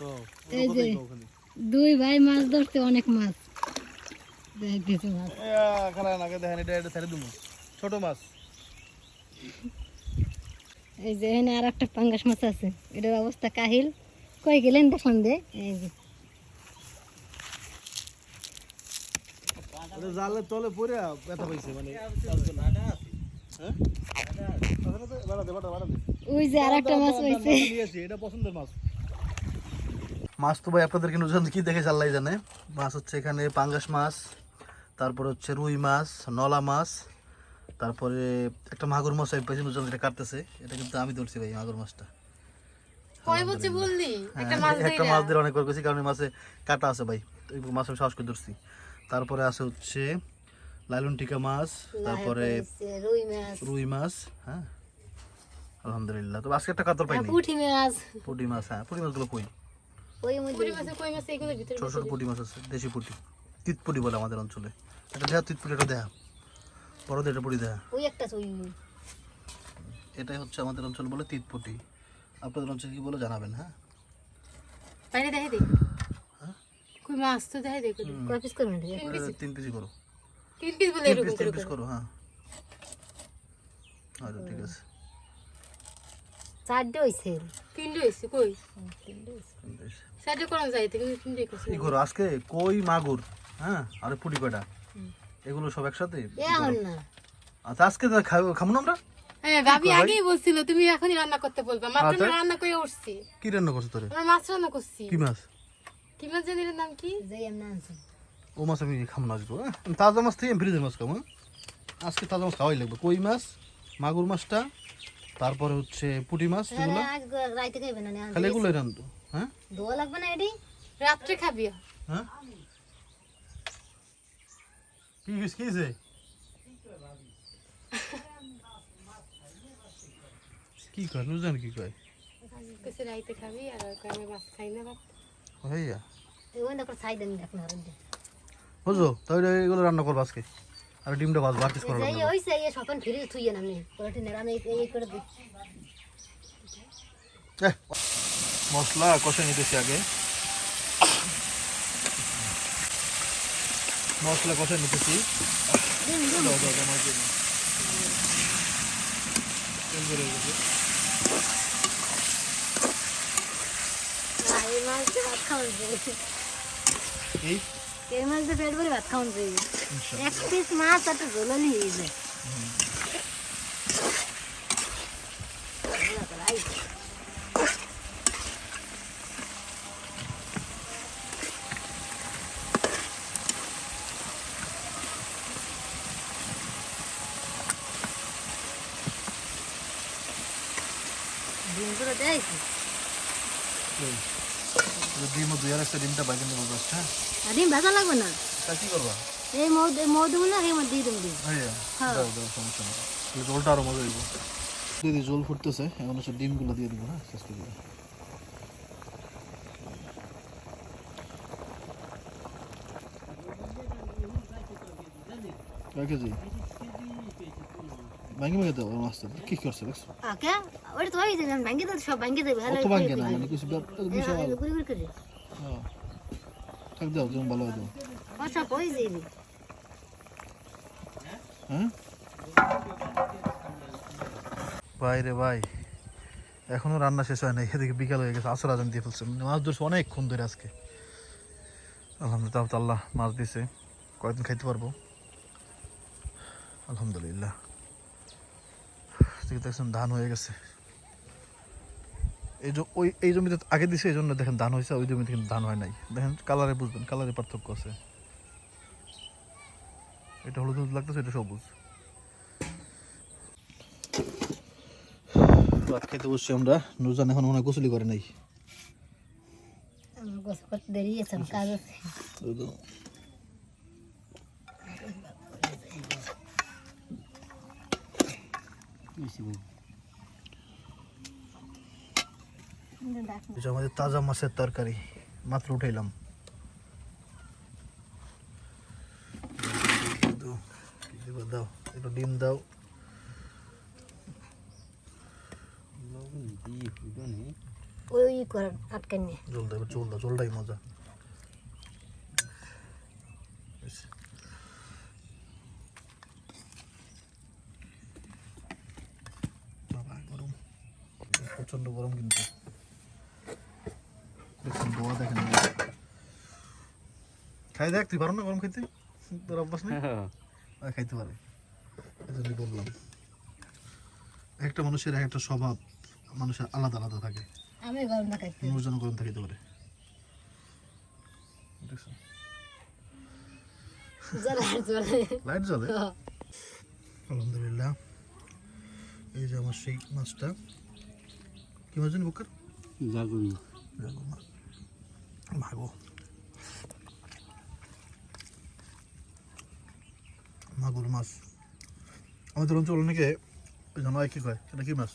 তো এই যে দুই ভাই মাছ ধরতে অনেক মাছ। ছোট এই যে এখানে আর একটা পাঙ্গাস মাছ আছে। এটার অবস্থা কাহিল। কই গেলেন দেখলাম দে এই যে। জালের তলে পড়ে ব্যথা পাইছে মানে? বাড়া দে, বাড়া দে, বাড়া, বাড়া দে। ওই যে আর একটা মাছ হয়েছে এটা পছন্দের মাছ। মাছ তো ভাই আপনাদেরকে নতুন কি দেখে আল্লাহ জানে? মাছ হচ্ছে এখানে পাঙ্গাস মাছ তারপরে হচ্ছে রুই মাছ নলা মাছ তারপরে একটা মাগুর মাছ আমি পেছনে যেটা কাটতেছে। এটা কিন্তু আমি ধরছি ভাই মাগুর মাছটা। একটা হ্যাঁ, মাছ একটা মাছ দিয়ে অনেক করছি কারণ এই মাছে কাটা আছে ভাই। মাছ আমি সাহস করে ধরছি। তারপরে আছে হচ্ছে লালুন টিকা মাছ তারপরে রুই মাছ। রুই মাছ হ্যাঁ। আলহামদুলিল্লাহ। তো আজকে একটা কাতল পাইনি। পুঁটি মাছ। পুঁটি মাছ হ্যাঁ পুঁটি মাছগুলো কই? ওই মধ্যে পুরি কই মাছে এগুলোর ভিতরে ছোট ছোট পুঁটি। মাছ আছে দেশি পুঁটি। তিত পুঁটি বলে আমাদের অঞ্চলে। এটা দেহা তিত পুঁটি এটা দেহা। বড়দের এটা পুঁটি দেহা। ওই একটা এটাই হচ্ছে আমাদের অঞ্চল বলে তিত পুঁটি আপনাদের অঞ্চলে কি বলে জানাবেন হ্যাঁ? দেখে দে। হ্যাঁ? কই মাছ তো দেখে দে কয় পিস করবেন? তিন পিসি করো। তিন পিস বলে পিস করো হ্যাঁ। আচ্ছা ঠিক আছে। চারটে হইছে। তিনটে হয়েছে কই? যাইতে কিন্তু তিনটে করছে। কি করো আজকে কই মাগুর হ্যাঁ? আর পুটি কয়টা? এগুলো সব একসাথে? এখন না। আচ্ছা আজকে তো খাবো- না আমরা? হ্যাঁ ভাবি আগেই বলছিল তুমি এখনই রান্না করতে বলবা। মাত্র আচ্ছা। রান্না করে উঠছি। কি রান্না করছ তোরে? আমরা মাছ রান্না করছি। কি মাছ? কি মাছ জানি নাম কি? যে এমনি আনছে ও মাছ আমি খাব না হ্যাঁ? তাজা মাছ থেকে ফ্রিজের মাছ খাব হ্যাঁ? আজকে তাজা মাছ খাওয়াই লাগবে। কই মাছ? মাগুর মাছটা? তারপরে হচ্ছে পুঁটি মাছ এগুলো আজ রাইতে খাইবেন না খালি এগুলো রান্ধো হ্যাঁ? ধোয়া লাগবে না এটি রাত্রে খাবি। হ্যাঁ? কি হইছে, কি হয়েছে কি কয় নুজান কি কয়? কাছে রাইতে খাবি আর আমি মাছ খাই না বাপ ভাইয়া। ওই দেখো ছাই দেন আপনার বুঝো তাহলে এগুলো রান্না করব আজকে। আর ডিমটা আর কিছু করার এই হইছে এই সপন ফিরে থুইয়েন আপনি কোলাটি নেড়া এই এই করে এহ, মশলা কষে নিতেছি আগে। মশলা কষে নিতেছি। দাও, দাও, দাও, মাছ দিয়ে তেল বের গেছে। এই মাছ ভাত খাওয়ান এই এই মাছ দিয়ে পেট ভরে ভাত খাওয়ান এক পিস মাছ একটা ঝোলালি হয়ে যায় ডিম করে দেয় ডিমও দুই আর ডিমটা বাইরে নেব জাস্ট, হ্যাঁ ডিম ভাজা লাগবে না তা কি করবা এই মৌ এই মৌ দেবো না এই মধ্যে দিয়ে দেবো হ্যাঁ। দাও দাও সমস্যা নেই তাহলে জলটা আরও মজা হইব দিয়ে দিই জল ফুটতেছে এখন হচ্ছে ডিমগুলো দিয়ে দিব হ্যাঁ শেষ করে দিবো কেজি মাছটা কি করছে দেখছ আকে ওটা তো হয়ে যাবে ভাঙ্গি দেবে সব ভাঙ্গি দেবে হ্যাঁ অত ভাঙে না মানে কিছু ব্যাপ- বিশাল ঘুরে ঘুরে করে হ্যাঁ থাক দাও যেমন ভালো দাও। সব হয়ে যাবে হ্যাঁ? ভাই রে ভাই এখনও রান্না শেষ হয় নাই এদিকে বিকাল হয়ে গেছে আসর আজান দিয়ে ফেলছে। মাছ ধরছে অনেকক্ষণ ধরে আজকে। আলহামদুলিল্লাহ আল্লাহ মাছ দিছে কয়েকদিন খাইতে পারব? আলহামদুলিল্লাহ। এদিকে দেখছেন ধান হয়ে গেছে। এই যে ওই এই জমিতে আগে দিছে এই জন্য দেখেন ধান হয়েছে ওই জমিতে কিন্তু ধান হয় নাই। দেখেন কালারে বুঝবেন কালারে পার্থক্য আছে। এটা হলুদ হলুদ লাগতেছে এটা সবুজ। ভাত খেতে বসছি আমরা। নুরজান এখন মনে গোসলি করে নাই। আমার করতে দেরি আছে কাজ আছে। ওই তো। এই যে আমাদের তাজা মাছের তরকারি মাত্র উঠাইলাম দাও, এবার দাও একটু ডিম দাও ওই করে আটকান নিয়ে জলটা এবার জলটা জলটাই মজা বেশ। বাবা, গরম। প্রচণ্ড গরম কিন্তু। দেখছেন দোয়া দেখেন। খাই দেখ তুই পারো না গরম খাইতে? তোর অভ্যাস নেই? খাইতে পারে। এজন্যই বললাম। একটা মানুষের এক একটা স্বভাব মানুষের আলাদা আলাদা থাকে। আমি গরম না খাইতে। মানুষজন গরম থাকিতে পারে। লাইট জ্বলে? আলহামদুলিল্লাহ। এই যে আমার সেই মাছটা। কি মাছ জানি বুকার? জাগুন জাগো মাছ ভাগো। মাগুর মাছ। আমাদের অঞ্চল অনেকে জানো কি কয়? সেটা কি মাছ?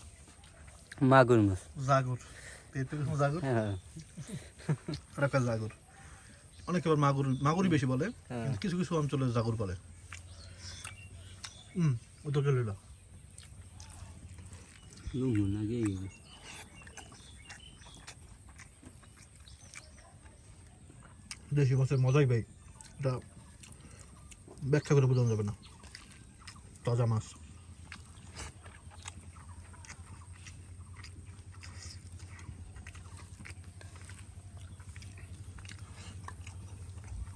মাগুর মাছ। জাগুর। জাগুর? হ্যাঁ। জাগুর। অনেকে আবার মাগুর মাগুরই বেশি বলে হ্যাঁ। কিছু কিছু অঞ্চলে জাগুর বলে। হুম ও তো গেল লুমুন আগে দেশি মাছের মজাই ভাই। এটা ব্যাখ্যা করে বোঝানো যাবে না। তাজা মাছ।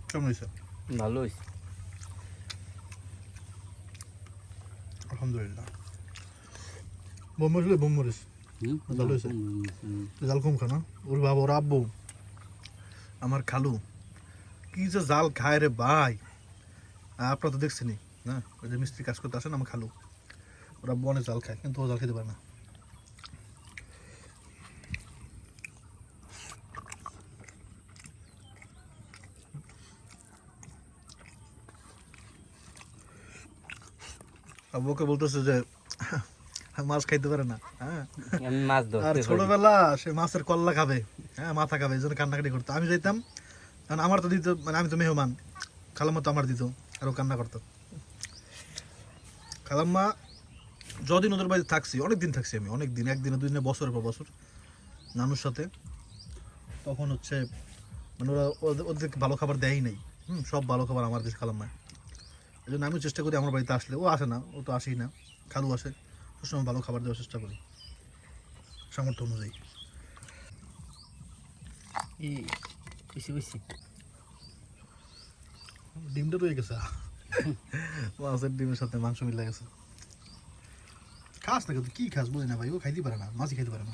কেমন হয়েছে? ভালো হয়েছে। আলহামদুলিল্লাহ। ভালো হয়েছে? জাল কম খানা ওর বাবা ওর আব্বু আমার খালু। কি যে জাল খায় রে ভাই। আপনারা তো দেখছেনই না? ওই যে মিস্ত্রি কাজ করতে আসেন আমার খালু। ওরা বনে জাল খায় কিন্তু ও জাল খেতে পারে না। আব্বুকে বলতেছে যে মাছ খাইতে পারে না হ্যাঁ? আমি আর ছোটবেলা সে মাছের কল্লা খাবে হ্যাঁ মাথা খাবে এই জন্য কান্নাকাটি করতো। আমি যাইতাম কারণ আমার তো দিত মানে আমি তো মেহমান। খালাম্মা তো আমার দিত, আর ও কান্না করতো। খালাম্মা যদিন ওদের বাড়িতে থাকছি অনেক দিন থাকছি আমি অনেক দিন একদিনে দুই দিনে বছরের পর বছর, নানুর সাথে, তখন হচ্ছে মানে ওরা ওদের- ওদেরকে ভালো খাবার দেয়ই নাই। হুম, সব ভালো খাবার আমার দেশ খালাম্মা এই জন্য আমিও চেষ্টা করি আমার বাড়িতে আসলে। ও আসে না, ও তো আসেই না। খালু আসে সবসময় ভালো খাবার দেওয়ার চেষ্টা করি। সামর্থ্য অনুযায়ী। বেশি বেশি। ডিমটা রয়ে গেছে। মাছের ডিমের সাথে মাংস মিলে গেছে। খাস না কিন্তু কি খাস বুঝি না ভাই ও খাইতে পারে না মাছই খাইতে পারে না।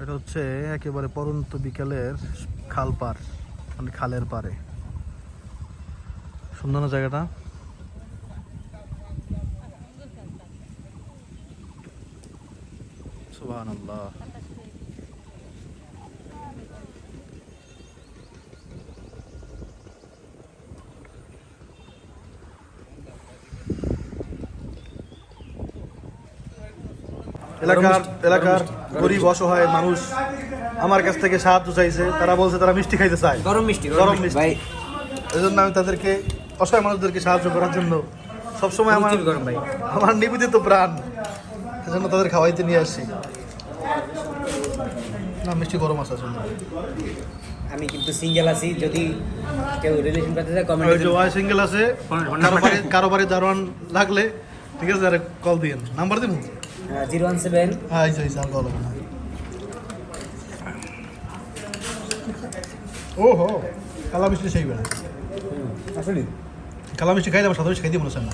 এটা হচ্ছে একেবারে পরন্ত বিকালের খাল পার মানে খালের পারে সুন্দর না জায়গাটা? সুবহানাল্লাহ। এলাকার এলাকার গরিব অসহায় মানুষ আমার কাছ থেকে সাহায্য চাইছে। তারা বলছে তারা মিষ্টি খাইতে চায়। গরম মিষ্টি গরম মিষ্টি। এই জন্য আমি তাদেরকে অসহায় মানুষদেরকে সাহায্য করার জন্য সবসময় আমার গরম ভাই। আমার নিবেদিত প্রাণ এজন্য তাদের খাওয়াইতে নিয়ে আসছি না মিষ্টি গরম আছে আমি কিন্তু সিঙ্গেল আছি যদি কেউ রিলেশন করতে চায় ওই কমেন্ট যে ওয়াই সিঙ্গেল আছে কারও বাড়ি কারও বাড়ি দারোয়ান লাগলে ঠিক আছে আরে কল দিয়েন। নাম্বার দিন? Zero one seven. হ্যাঁ ও হো কালা মিষ্টি সেই বেড়া আসলে। কালা মিষ্টি খাইলে আবার সাদা মিষ্টি মনে হচ্ছে না।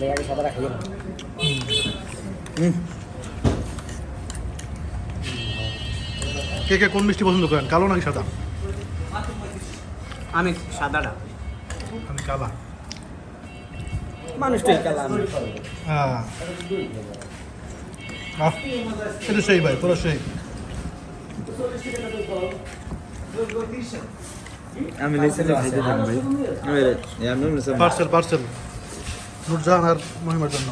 লেগে সাদা কে কে কোন মিষ্টি পছন্দ করেন কালো নাকি সাদা? আমি সাদাটা। আমি কালা। মানুষটাই কালা হ্যাঁ। আহ, এটা সেই ভাই পুরো সেই। আমি পার্সেল পার্সেল। নুরজাহান আর মহিমার জন্য।